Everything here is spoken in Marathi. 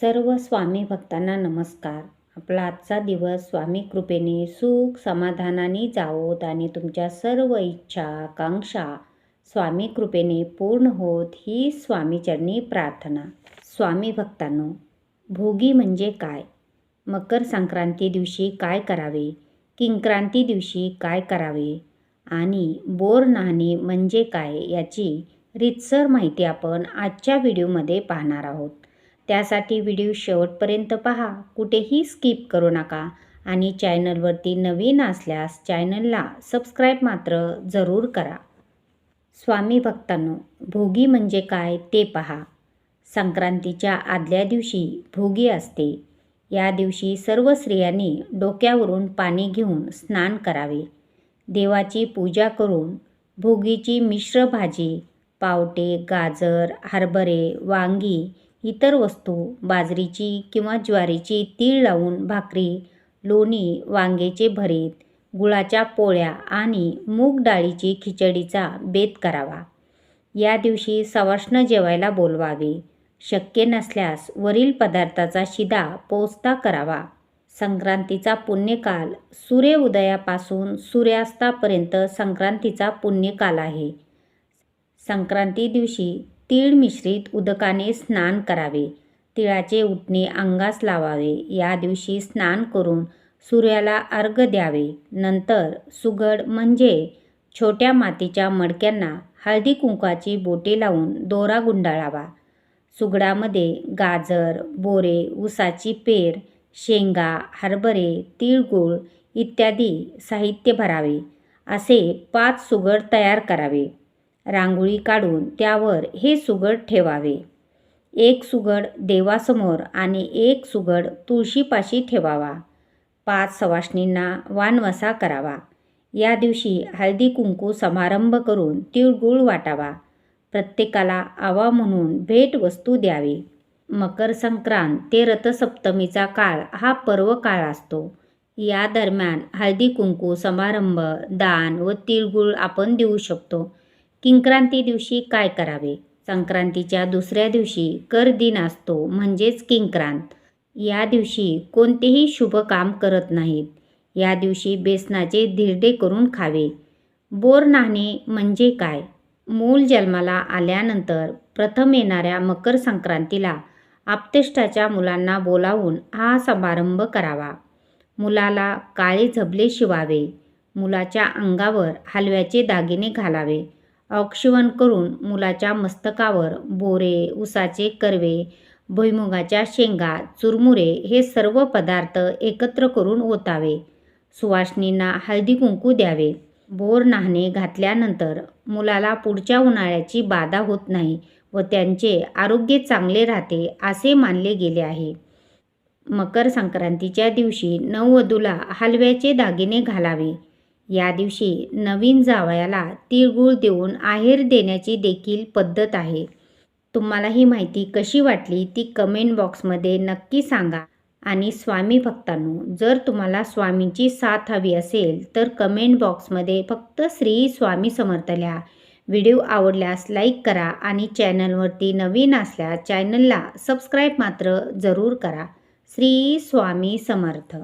सर्व स्वामी भक्तांना नमस्कार. आपला आजचा दिवस स्वामी कृपेने सुख समाधानाने जावोत आणि तुमच्या सर्व इच्छा आकांक्षा स्वामी कृपेने पूर्ण होत ही स्वामीचरणी प्रार्थना. स्वामी भक्तांनो भोगी म्हणजे काय? मकर संक्रांती दिवशी काय करावे? किंक्रांती दिवशी काय करावे? आणि बोर नाहणे म्हणजे काय? याची रीतसर माहिती आपण आजच्या व्हिडिओमध्ये पाहणार आहोत. त्यासाठी व्हिडिओ शेवटपर्यंत पहा. कुठेही स्किप करू नका आणि चॅनलवरती नवीन असल्यास चॅनलला सबस्क्राईब मात्र जरूर करा. स्वामी भक्तांनो भोगी म्हणजे काय ते पहा. संक्रांतीच्या आदल्या दिवशी भोगी असते. या दिवशी सर्व स्त्रियांनी डोक्यावरून पाणी घेऊन स्नान करावे. देवाची पूजा करून भोगीची मिश्र भाजी पावटे गाजर हरभरे वांगी इतर वस्तू बाजरीची किंवा ज्वारीची तीळ लावून भाकरी लोणी वांग्याचे भरीत गुळाच्या पोळ्या आणि मूग डाळीची खिचडीचा बेत करावा. या दिवशी सवाष्ण जेवायला बोलवावे. शक्य नसल्यास वरील पदार्थाचा शिदा पोचता करावा. संक्रांतीचा पुण्यकाल सूर्य उदयापासून सूर्यास्तापर्यंत संक्रांतीचा पुण्यकाल आहे. संक्रांती दिवशी तीळ मिश्रित उदकाने स्नान करावे. तिळाचे उठणे अंगास लावावे. या दिवशी स्नान करून सूर्याला अर्घ द्यावे. नंतर सुगड म्हणजे छोट्या मातीच्या मडक्यांना हळदी कुंकाची बोटे लावून दोरा गुंडाळावा. सुगडामध्ये गाजर बोरे ऊसाची पेर शेंगा हरभरे तिळगुळ इत्यादी साहित्य भरावे. असे पाच सुगड तयार करावे. रांगोळी काढून त्यावर हे सुगड ठेवावे. एक सुगड देवासमोर आणि एक सुगड तुळशीपाशी ठेवावा. पाच सवाष्णींना वानवसा करावा. या दिवशी हळदी कुंकू समारंभ करून तिळगुळ वाटावा. प्रत्येकाला आवा म्हणून भेटवस्तू द्यावी. मकर संक्रांत ते रथसप्तमीचा काळ हा पर्व काळ असतो. या दरम्यान हळदी कुंकू समारंभ दान व तिळगुळ आपण देऊ शकतो. किंक्रांती दिवशी काय करावे? संक्रांतीच्या दुसऱ्या दिवशी कर दिन असतो म्हणजेच किंक्रांत. या दिवशी कोणतेही शुभ काम करत नाहीत. या दिवशी बेसनाचे धिरडे करून खावे. बोर नाहणे म्हणजे काय? मूल जन्माला आल्यानंतर प्रथम येणाऱ्या मकर संक्रांतीला आपतेष्टाच्या मुलांना बोलावून हा समारंभ करावा. मुलाला काळे झबले शिवावे. मुलाच्या अंगावर हलव्याचे दागिने घालावे. औक्षवण करून मुलाच्या मस्तकावर बोरे उसाचे कर्वे भुईमुगाच्या शेंगा चुरमुरे हे सर्व पदार्थ एकत्र करून ओतावे. सुवासनींना हळदी कुंकू द्यावे. बोर नाहणे घातल्यानंतर मुलाला पुढच्या उन्हाळ्याची बाधा होत नाही व त्यांचे आरोग्य चांगले राहते असे मानले गेले आहे. मकर संक्रांतीच्या दिवशी नववधूला हलव्याचे दागिने घालावे. या दिवशी नवीन जावयाला तिळगुळ देऊन आहेर देण्याची देखील पद्धत आहे. तुम्हाला ही माहिती कशी वाटली ती कमेंट बॉक्समध्ये नक्की सांगा. आणि स्वामी भक्तांनो जर तुम्हाला स्वामींची साथ हवी असेल तर कमेंट बॉक्समध्ये फक्त श्री स्वामी समर्थ लिहा व्हिडिओ आवडल्यास लाईक करा आणि चॅनलवरती नवीन असल्यास चॅनलला सबस्क्राईब मात्र जरूर करा. श्री स्वामी समर्थ.